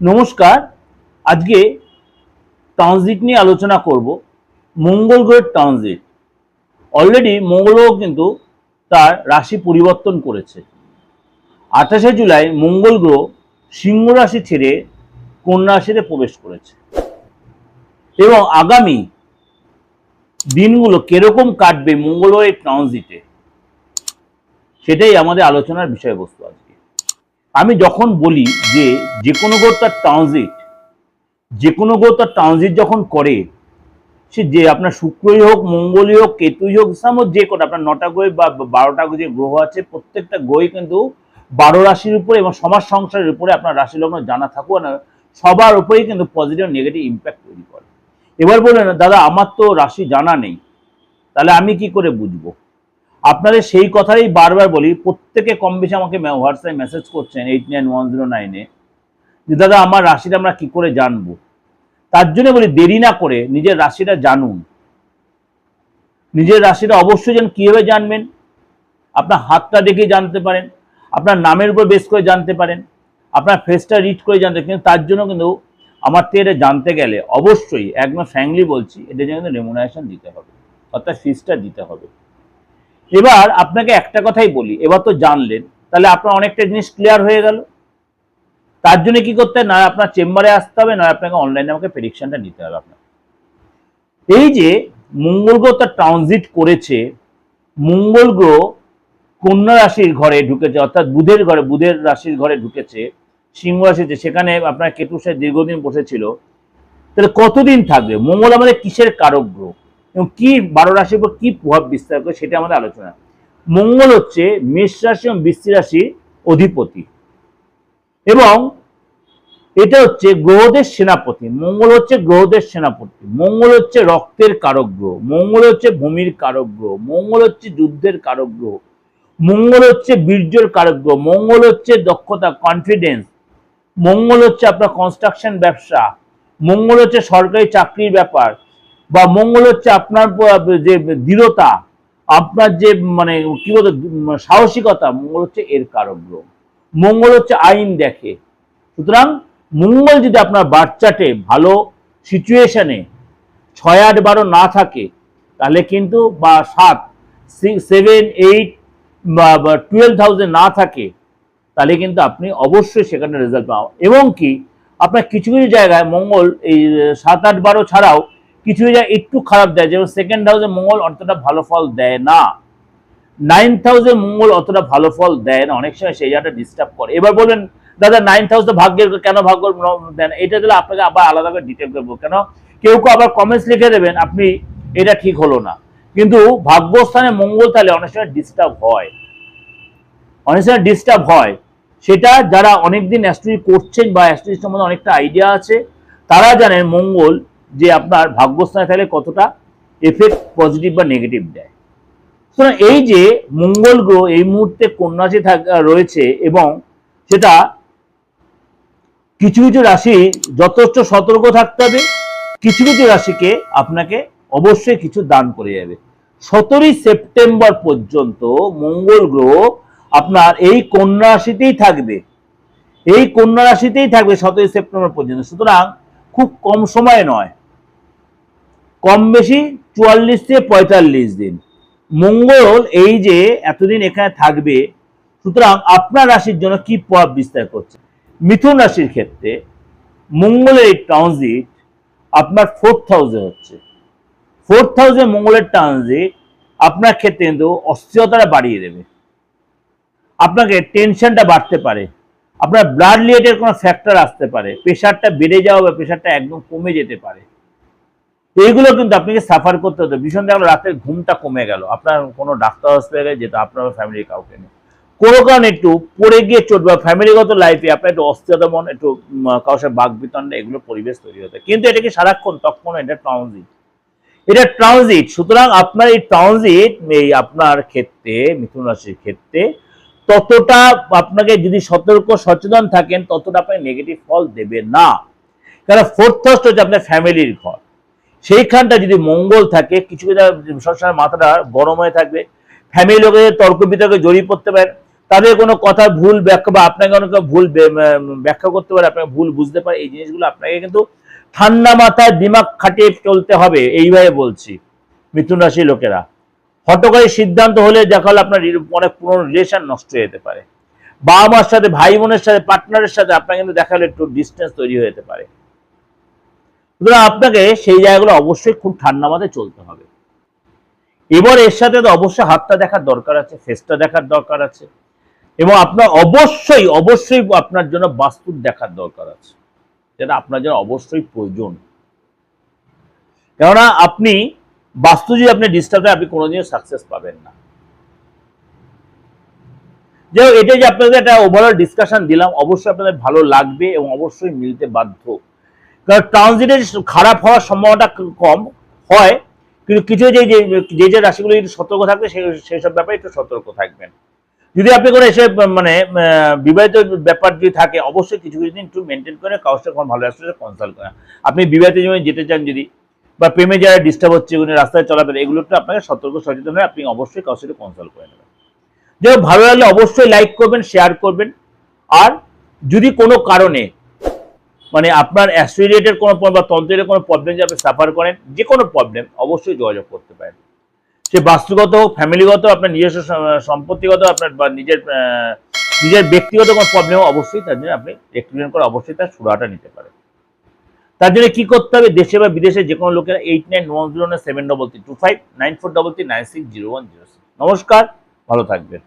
নমস্কার, আজকে ট্রানজিট নিয়ে আলোচনা করব, মঙ্গল গ্রহের ট্রানজিট অলরেডি মঙ্গল গ্রহ কিন্তু তার রাশি পরিবর্তন করেছে। আঠাশে জুলাই মঙ্গল গ্রহ সিংহ রাশি ছেড়ে কন্যা রাশিতে প্রবেশ করেছে। এবং আগামী দিনগুলো কীরকম কাটবে মঙ্গল গ্রহের ট্রানজিটে সেটাই আমাদের আলোচনার বিষয়বস্তু আজকে আমি যখন বলি যে যে কোনো গ্রহ তার ট্রানজিট যে কোনো গ্রহ তার ট্রানজিট যখন করে, সে যে আপনার শুক্রই হোক, মঙ্গলই হোক, কেতুই হোক সামো যে কোনো, আপনার নটা গ্রহ বা বারোটা যে গ্রহ আছে, প্রত্যেকটা গ্রহই কিন্তু বারো রাশির উপরে এবং সমাজ সংসারের উপরে আপনার রাশি লগ্ন জানা থাকুক না সবার উপরেই কিন্তু পজিটিভ নেগেটিভ ইম্প্যাক্ট তৈরি করে। এবার বললেন দাদা, আমার তো রাশি জানা নেই, তাহলে আমি কি করে বুঝব? আপনাদের সেই কথাই বারবার বলি, প্রত্যেকে কম বেশি আমাকে হোয়াটসঅ্যাপে মেসেজ করছেন এইট নাইন ওয়ান জিরো নাইনে যে, দাদা, আমার রাশিটা আমরা কি করে জানব? তার জন্য বলি, দেরি না করে নিজের রাশিটা জানুন। নিজের রাশিটা অবশ্যই যেন কীভাবে জানবেন? আপনার হাতটা দেখে জানতে পারেন, আপনার নামের উপর বেস করে জানতে পারেন, আপনার ফেসটা রিড করে জানতে কিন্তু তার জন্য কিন্তু আমার থেকে এটা জানতে গেলে অবশ্যই একদম ফ্র্যাঙ্কলি বলছি এটার জন্য রেমুনারেশন দিতে হবে, অর্থাৎ ফিসটা দিতে হবে। এবার আপনাকে একটা কথাই বলি, এবার তো জানলেন, তাহলে আপনার অনেকটা জিনিস ক্লিয়ার হয়ে গেল। তার জন্য কি করতে হয়? না, আপনার চেম্বারে আসতে হবে, না, আপনাকে অনলাইনে আমাকে প্রেডিকশনটা নিতে হবে আপনার এই যে মঙ্গল গ্রহ তার ট্রানজিট করেছে, মঙ্গল গ্রহ কন্যা রাশির ঘরে ঢুকেছে, অর্থাৎ বুধের ঘরে, বুধের রাশির ঘরে ঢুকেছে, সিংহ রাশিতে সেখানে আপনার কেতু সাহেব দীর্ঘদিন বসেছিল। তাহলে কতদিন থাকবে? মঙ্গল আমাদের কিসের কারক গ্রহ? এবং কি বারো রাশির উপর কি প্রভাব বিস্তার করে সেটা আমাদের আলোচনা। মঙ্গল হচ্ছে মেষ রাশি এবং বৃষ্টি রাশির অধিপতি। এবং এটা হচ্ছে গ্রহদের সেনাপতি। মঙ্গল হচ্ছে গ্রহদের সেনাপতি। মঙ্গল হচ্ছে রক্তের কারক গ্রহ। মঙ্গল হচ্ছে ভূমির কারক গ্রহ। মঙ্গল হচ্ছে যুদ্ধের কারক গ্রহ। মঙ্গল হচ্ছে বীর্যর কারক গ্রহ। মঙ্গল হচ্ছে দক্ষতা কনফিডেন্স মঙ্গল হচ্ছে আপনার কনস্ট্রাকশন ব্যবসা। মঙ্গল হচ্ছে সরকারি চাকরির ব্যাপার। বা মঙ্গল হচ্ছে আপনার, যে দৃঢ়তা, আপনার যে মানে কি বলতো, সাহসিকতা, মঙ্গল হচ্ছে এর কারক গ্রহ। মঙ্গল হচ্ছে আইন দেখে। সুতরাং মঙ্গল যদি আপনার বাচ্চাটে ভালো সিচুয়েশনে ছয় আট বারো না থাকে, তাহলে কিন্তু বা সাত সেভেন, এইট, বা টুয়েলভ থাউজেন্ড না থাকে, তাহলে কিন্তু আপনি অবশ্যই সেখানে রেজাল্ট পাও এবং কি, আপনার কিছু কিছু জায়গায় মঙ্গল এই সাত আট বারো ছাড়াও কিছু জায়গায় একটু খারাপ দেয়। যেমন সেকেন্ড হাউসে মঙ্গল অতটা ভালো ফল দেয় না। নাইন্থ হাউসে মঙ্গল অতটা ভালো ফল দেয় না। অনেক সময় সেই জায়গাটা ডিস্টার্ব করে। এবার বলবেন, দাদা নাইন্থ হাউস তো ভাগ্যের কেন ভাগ্য দেন এটা দিলে আপনাকে আবার আলাদা করে ডিটেল করব কেন? কেউ কেউ আবার কমেন্টস লিখে দেবেন, আপনি এটা ঠিক হলো না। কিন্তু ভাগ্যস্থানে মঙ্গল তাহলে অনেক সময় ডিস্টার্ব হয়। অনেক সময় ডিস্টার্ব হয়। সেটা যারা অনেকদিন অ্যাস্ট্রোলজি করছেন বা অ্যাস্ট্রোলজি সম্বন্ধে অনেকটা আইডিয়া আছে, তারা জানেন মঙ্গল যে আপনার ভাগ্যস্থানে থাকলে কতটা এফেক্ট পজিটিভ বা নেগেটিভ দেয়। সুতরাং এই যে মঙ্গল গ্রহ এই মুহূর্তে কন্যাসে থাকা রয়েছে এবং সেটা কিছু কিছু রাশি যথেষ্ট সতর্ক থাকতে হবে, কিছু কিছু রাশিকে আপনাকে অবশ্যই কিছু দান করে যাবে। সতেরোই সেপ্টেম্বর পর্যন্ত মঙ্গল গ্রহ আপনার এই কন্যা রাশিতেই থাকবে। এই কন্যা রাশিতেই থাকবে সতেরোই সেপ্টেম্বর পর্যন্ত। সুতরাং খুব কম সময় নয়। কম বেশি চুয়াল্লিশ থেকে পঁয়তাল্লিশ দিন। মঙ্গল এই যে এতদিন এখানে থাকবে, সুতরাং আপনার রাশির জন্য কি প্রভাব বিস্তার করছে? মিথুন রাশির ক্ষেত্রে মঙ্গলের ট্রানজিট আপনার ফোর্থ হাউসে হচ্ছে। ফোর্থ হাউসে মঙ্গলের ট্রানজিট আপনার ক্ষেত্রে কিন্তু অস্থিরতাটা বাড়িয়ে দেবে। আপনাকে টেনশনটা বাড়তে পারে। আপনার ব্লাড রিলেটেড কোনো ফ্যাক্টর আসতে পারে। প্রেশারটা বেড়ে যাওয়া বা প্রেশারটা একদম কমে যেতে পারে। এইগুলো কিন্তু আপনাকে সাফার করতে হতো। ভীষণ দেখল রাতের ঘুমটা কমে গেল। আপনার কোনো ডাক্তার হসপিটালে যেত আপনার ফ্যামিলির কাউকে নেই। কোনো কারণে একটু পড়ে গিয়ে চোট বা ফ্যামিলিগত লাইফে আপনার একটু অস্থিরতা মন, একটু কারোর সাথে বাক বিতণ্ডা এগুলো পরিবেশ তৈরি হতে। কিন্তু এটাকে সারাক্ষণ তখন এটা ট্রানজিট এটা ট্রানজিট সুতরাং আপনার এই ট্রানজিট এই আপনার ক্ষেত্রে, মিথুন রাশির ক্ষেত্রে, ততটা আপনাকে যদি সতর্ক, সচেতন থাকেন, ততটা আপনাকে নেগেটিভ ফল দেবে না। কারণ ফোর্থ হচ্ছে আপনার ফ্যামিলির ঘর। সেইখানটা যদি মঙ্গল থাকে, কিছু কিছু সবসময় মাথাটা গরম হয়ে থাকবে ফ্যামিলি লোকেদের তর্ক বিতর্কে জড়িয়ে পড়তে পারেন তাদের কোনো কথা ভুল ব্যাখ্যা বা আপনাকে অনেক ভুল ব্যাখ্যা করতে পারে, আপনাকে ভুল বুঝতে পারে, এই জিনিসগুলো আপনাকে কিন্তু ঠান্ডা মাথায় দিমাগ খাটিয়ে চলতে হবে, এইভাবে বলছি মিথুন রাশি লোকেরা। হটকারী সিদ্ধান্ত হলে দেখা হলে আপনার অনেক পুরনো রিলেশন নষ্ট হয়ে যেতে পারে। বাবা মার সাথে ভাই বোনের সাথে পার্টনারের সাথে আপনার কিন্তু দেখা হলে একটু ডিস্টেন্স তৈরি হয়ে যেতে পারে। সুতরাং আপনাকে সেই জায়গাগুলো অবশ্যই খুব ঠান্ডা মাথায় চলতে হবে। এবার এর সাথে তো অবশ্যই হাতটা দেখার দরকার আছে ফেসটা দেখার দরকার আছে এবং আপনার অবশ্যই অবশ্যই আপনার জন্য বাস্তু দেখার দরকার আছে। যেটা আপনার জন্য অবশ্যই প্রয়োজন। কেননা আপনি, বাস্তু যদি আপনি ডিস্টার্ব হয় আপনি কোনোদিনও সাকসেস পাবেন না। যে এটা যে আপনাদের একটা ওভারঅল ডিসকাশন দিলাম, অবশ্যই আপনাদের ভালো লাগবে এবং অবশ্যই মিলতে বাধ্য। কারণ ট্রানজিটের খারাপ হওয়ার সম্ভাবনাটা কম হয়, কিন্তু কিছু যে যে যে রাশিগুলো একটু সতর্ক থাকবে সেই সব ব্যাপারে একটু সতর্ক থাকবেন। যদি আপনি কোনো এসে মানে বিবাহিত ব্যাপার যদি থাকে, অবশ্যই কিছু কিছু দিন একটু মেনটেন করে সাথে কোনো ভালো অ্যাস্ট্রোলজার কনসাল্ট করেন আপনি বিবাহিত জীবনে যেতে চান যদি, বা প্রেমে যারা ডিস্টার্ব হচ্ছে রাস্তায় চলাফেরা এগুলো একটু আপনাকে সতর্ক, সচেতন হয়ে আপনি অবশ্যই কারোর সাথে কনসাল্ট করে নেবেন। যে ভালো লাগলে অবশ্যই লাইক করবেন শেয়ার করবেন। আর যদি কোনো কারণে মানে আপনার অ্যাস্ট্রিয়েটের কোনো প্রব- বা তন্ত্রের কোনো প্রবলেম যে আপনি সাফার করেন, যে কোনো প্রবলেম অবশ্যই যোগাযোগ করতে পারেন। সে বাস্তুগত হোক ফ্যামিলিগত আপনার নিজস্ব সম্পত্তিগত আপনার বা নিজের নিজের ব্যক্তিগত কোনো প্রবলেম অবশ্যই তার জন্য আপনি এক্সপ্লেন করে অবশ্যই তার সুরাটা নিতে পারেন। তার জন্য কী করতে হবে? দেশে বা বিদেশে যে কোনো লোকেরা eight nine one zero nine seven double three two five nine four double three nine six zero one zero six নমস্কার, ভালো থাকবেন।